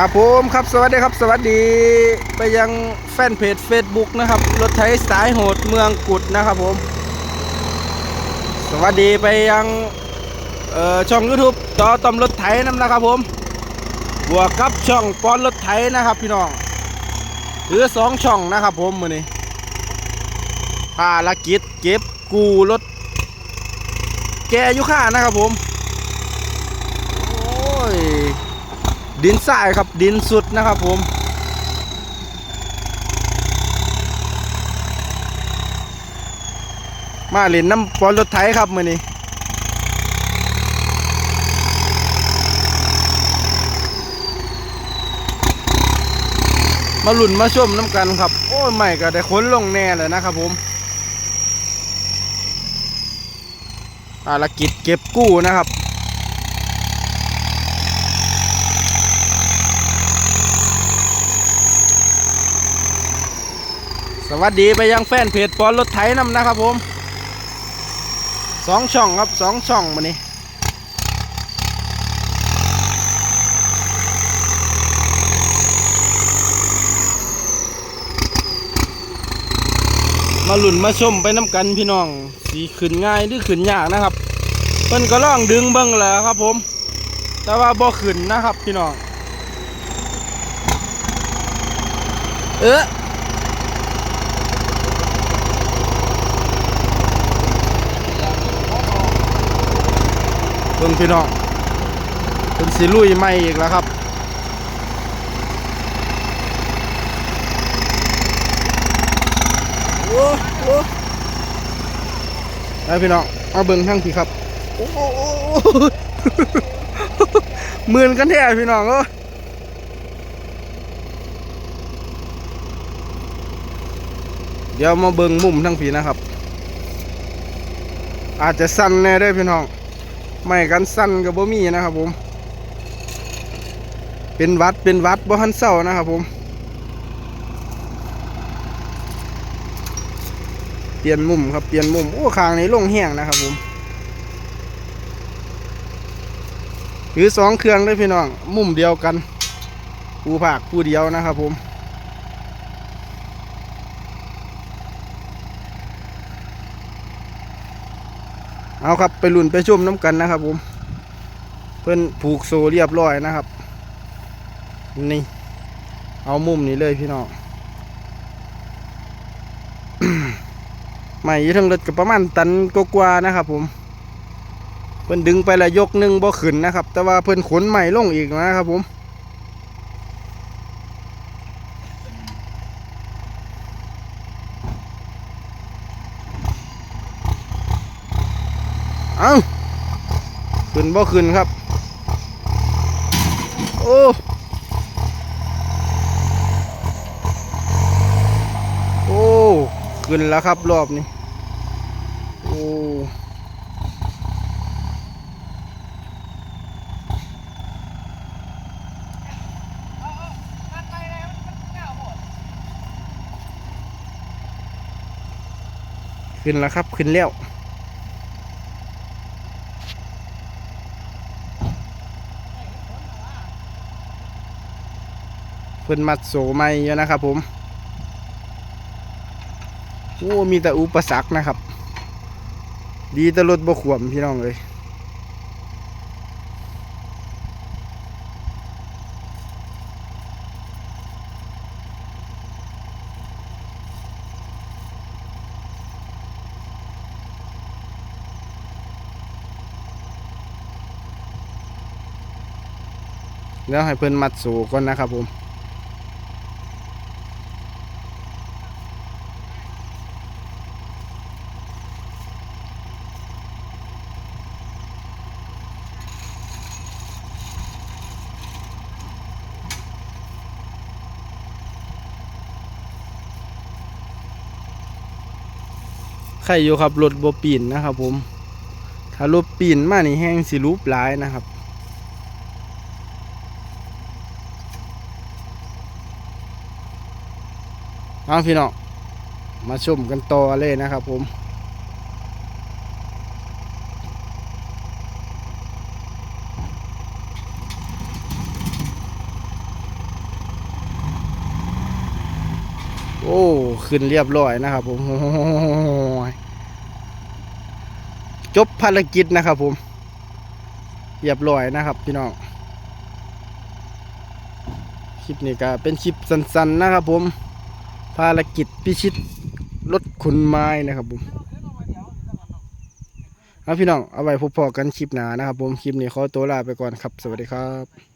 ครับผมครับสวัสดีครับ สวัสดีไปยังแฟนเพจ Facebook นะครับ รถไถสายโหดเมืองกุดนะครับผม สวัสดีไปยังช่อง YouTube ต่อตอมรถไถน้ำนะครับผมบวกกับช่องปอนรถไถนะครับพี่น้องหรือสองช่องนะครับผมมือนี้ภารกิจเก็บกูรถ แกยุค่านะครับผม โอ้ย ดินทรายครับดินสุดนะครับ ผมมาเล่นน้ำปอนรถไถครับมือนี้มาหลุ่นมาชมน้ำกันครับ โอ้ยไม่ก็ได้ค้นลงแน่เลยนะครับผมภารกิจเก็บกู้นะครับ สวัสดีไปยังแฟนเพจปอนรถไถนำนะครับผมสองช่องครับสองช่องมานี่มาหลุ่นมาชมไปน้ำกันพี่น้องสีขึ้นง่ายหรือขึ้นยากนะครับเพิ่นก็ล่องดึงเบิ้งแหล้วครับผม แต่ว่าบ่ขึ้นนะครับพี่น้องเออ เบิ่งพี่น้องเป็นสีลุยใหม่อีกแล้วครับ โอ้โหไปพี่น้องเอาเบิ่งทั้งพี่ครับโอ้โหหมื่นกันแท้พี่น้องเอ้ยเดี๋ยวมาเบิ่งมุมทั้งพี่นะครับ อาจจะสั้นแน่เด้พี่น้อง ไม่กันสั้นกับบ่มีนะครับผม เป็นวัดเป็นวัดบ่หันเศร้านะครับผม เปลี่ยนมุมครับเปลี่ยนมุมโอ้คางในลงแห้งนะครับผมถือสองเครื่องเลยพี่น้อง มุมเดียวกันผู้ภาคผู้เดียวนะครับผม เอาครับไปลุ่นไปชุ่มน้ำกันนะครับผม เพื่อนผูกโซเรียบร้อยนะครับ นี่ เอามุมนี้เลยพี่น้องใหม่ยี่ทั้งรถกับประมาณตันกว่านะครับ ผม เพิ่อนดึงไปละยกหนึ่งบ่ขึ้นนะครับ แต่ว่าเพิ่อนขนใหม่ลงอีกนะครับผม เอาขึ้นบ่ขึ้นครับ โอ้โอ้ขึ้นแล้วครับรอบนี้โอ้ขึ้นแล้วครับ ขึ้นแล้ว พิ่นมัดโสใหม่อยู่นะครับผม โอ้ มีแต่อุปสรรคนะครับ ดีแต่รถบ่ขวมพี่น้องเลยแล้วให้เพิ่อนมัดโสก่อนนะครับผม ครอยู่ครับรถบปีนนะครับ ผม ถ้ารถปีนมานี่แห้งสิรูปร้ายนะครับเอาพี่น้องมาชมกันต่อเลยนะครับผม โอ้ ขึ้นเรียบร้อยนะครับผมโอ้ยจบภารกิจนะครับผมเรียบร้อยนะครับพี่น้องคลิปนี้ก็เป็นคลิปสั้นๆนะครับผมภารกิจพิชิตรถขนไม้นะครับผมเอาพี่น้องเอาไว้พบพอกันคลิปหน้านะครับผมคลิปนี้ขอตัวลาไปก่อนครับ สวัสดีครับ